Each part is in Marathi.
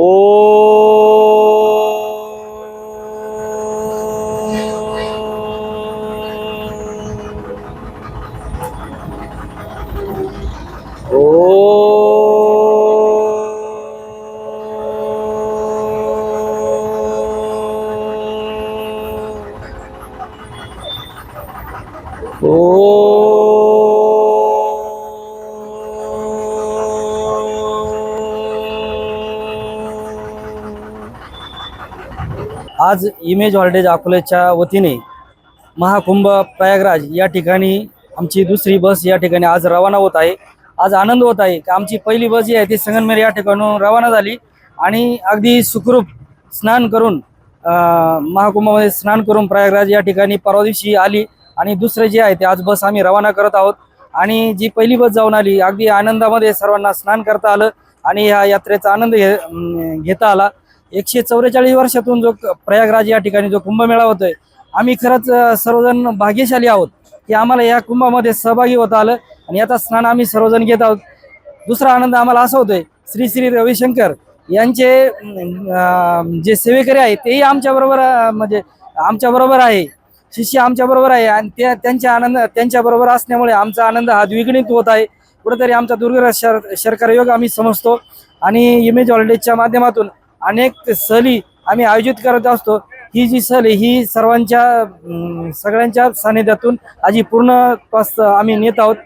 오. 오. आज इमेज हॉलिडेज अकोल्याच्या वतीने महाकुंभ प्रयागराज या ठिकाणी आमची दुसरी बस या ठिकाणी आज रवाना होत आहे. आज आनंद होत आहे की आमची पहिली बस जी आहे ती संगनमेर या ठिकाणून रवाना झाली आणि अगदी सुखरूप स्नान करून महाकुंभामध्ये स्नान करून प्रयागराज या ठिकाणी परवा दिवशी आली आणि दुसरे जे आहे ते आज बस आम्ही रवाना करत आहोत. आणि जी पहिली बस जाऊन आली अगदी आनंदामध्ये सर्वांना स्नान करता आलं आणि ह्या यात्रेचा आनंद घे घेता आला. एकशे चौवेचाळीस वर्षातून जो प्रयागराज या ठिकाणी जो कुंभमेळा होतोय आम्ही खरंच सर्वजण भाग्यशाली आहोत की आम्हाला या कुंभामध्ये सहभागी होता आलं आणि याचा स्नान आम्ही सर्वजण घेत आहोत. दुसरा आनंद आम्हाला असा होतोय श्री श्री रविशंकर यांचे जे सेवेकरी आहेत तेही आमच्याबरोबर म्हणजे आमच्याबरोबर आहे. शिष्य आमच्याबरोबर आहे आणि त्या त्यांच्या आनंद त्यांच्याबरोबर असल्यामुळे आमचा आनंद हा द्विगणित होत आहे. कुठेतरी आमचा दुर्ग शर शर्कर योग आम्ही समजतो आणि इमेज हॉलिडेजच्या माध्यमातून अनेक सहली आम्ही आयोजित करत असतो. ही जी सहल ही सर्वांच्या सगळ्यांच्या सानिध्यातून आजी पूर्ण पास आम्ही नेत आहोत.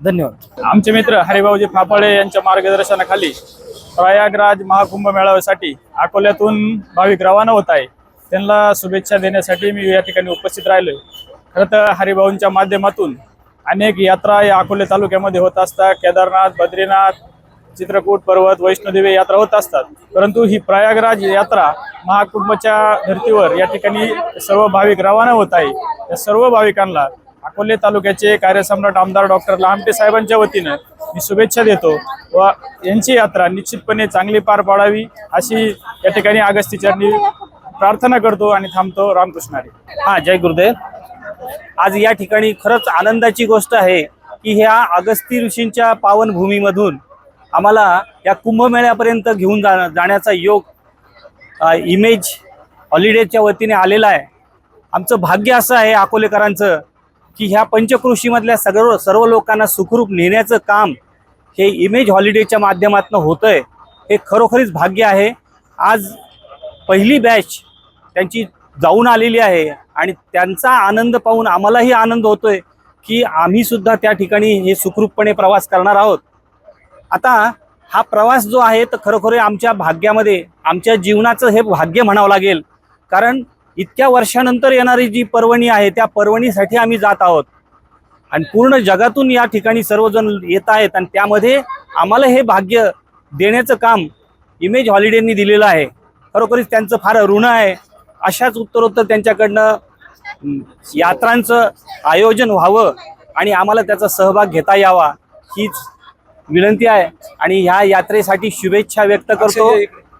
धन्यवाद. आमचे मित्र हरिभाऊजी फापाळे यांच्या मार्गदर्शनाखाली प्रयागराज महाकुंभ मेळाव्यासाठी अकोल्यातून भाविक रवाना होत आहे. त्यांना शुभेच्छा देण्यासाठी मी या ठिकाणी उपस्थित राहिलो खरं तर हरिभाऊंच्या माध्यमातून अनेक यात्रा या अकोले तालुक्यामध्ये होत असतात. केदारनाथ बद्रीनाथ चित्रकूट पर्वत वैष्णोदेवी यात्रा होत असतात. परंतु ही प्रयागराज यात्रा महाकुंभच्या धर्तीवर या ठिकाणी सर्व भाविक रवाना होत आहे. या सर्व भाविकांना अकोले तालुक्याचे कार्यसम्राट आमदार डॉक्टर लांबटे साहेबांच्या वतीनं मी शुभेच्छा देतो व यांची यात्रा निश्चितपणे चांगली पार पाडावी अशी या ठिकाणी अगस्तीचरणी प्रार्थना करतो आणि थांबतो रामकृष्णारी. हा जय गुरुदेव. आज या ठिकाणी खरंच आनंदाची गोष्ट आहे की ह्या अगस्ती ऋषींच्या पावनभूमीमधून आम्हाला या कुंभमेळ्यापर्यंत घेऊन जा जाण्याचा योग इमेज हॉलिडेच्या वतीने आलेला आहे. आमचं भाग्य असं आहे अकोलेकरांचं की ह्या पंचकृषीमधल्या सर्व सर्व लोकांना सुखरूप नेण्याचं काम हे इमेज हॉलिडेच्या माध्यमातून होतंय. हे खरोखरीच भाग्य आहे. आज पहिली बॅच त्यांची जाऊन आलेली आहे आणि त्यांचा आनंद पाहून आम्हालाही आनंद होतोय की आम्ही सुद्धा त्या ठिकाणी हे सुखरूपपणे प्रवास करणार आहोत. आता हा प्रवास जो आहे तर खरोखर आमच्या भाग्यामध्ये आमच्या जीवनाचं हे भाग्य म्हणावं लागेल. कारण इतक्या वर्षानंतर येणारी जी पर्वणी आहे त्या पर्वणीसाठी आम्ही जात आहोत. आणि पूर्ण जगातून या ठिकाणी सर्वजण येत आहेत आणि त्यामध्ये आम्हाला हे भाग्य देण्याचं काम इमेज हॉलिडेनी दिलेलं आहे. खरोखरीच त्यांचं फार ऋण आहे. अशाच उत्तरोत्तर त्यांच्याकडनं यात्रांचं आयोजन व्हावं आणि आम्हाला त्याचा सहभाग घेता यावा हीच विनंती आहे आणि ह्या यात्रेसाठी शुभेच्छा व्यक्त करतो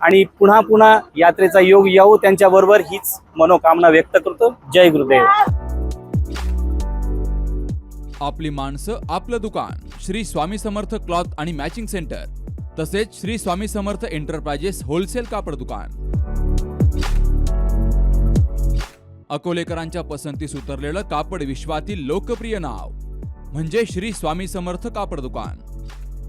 आणि पुन्हा पुन्हा यात्रेचा योग येऊ त्यांच्याबरोबर हीच मनोकामना व्यक्त करतो. जय गुरुदेव. आपली माणसं आपलं दुकान श्री स्वामी समर्थ क्लॉथ आणि मॅचिंग सेंटर तसेच श्री स्वामी समर्थ एंटरप्राइजेस होलसेल कापड दुकान. अकोलेकरांच्या पसंतीस उतरलेलं कापड विश्वातील लोकप्रिय नाव म्हणजे श्री स्वामी समर्थ कापड दुकान.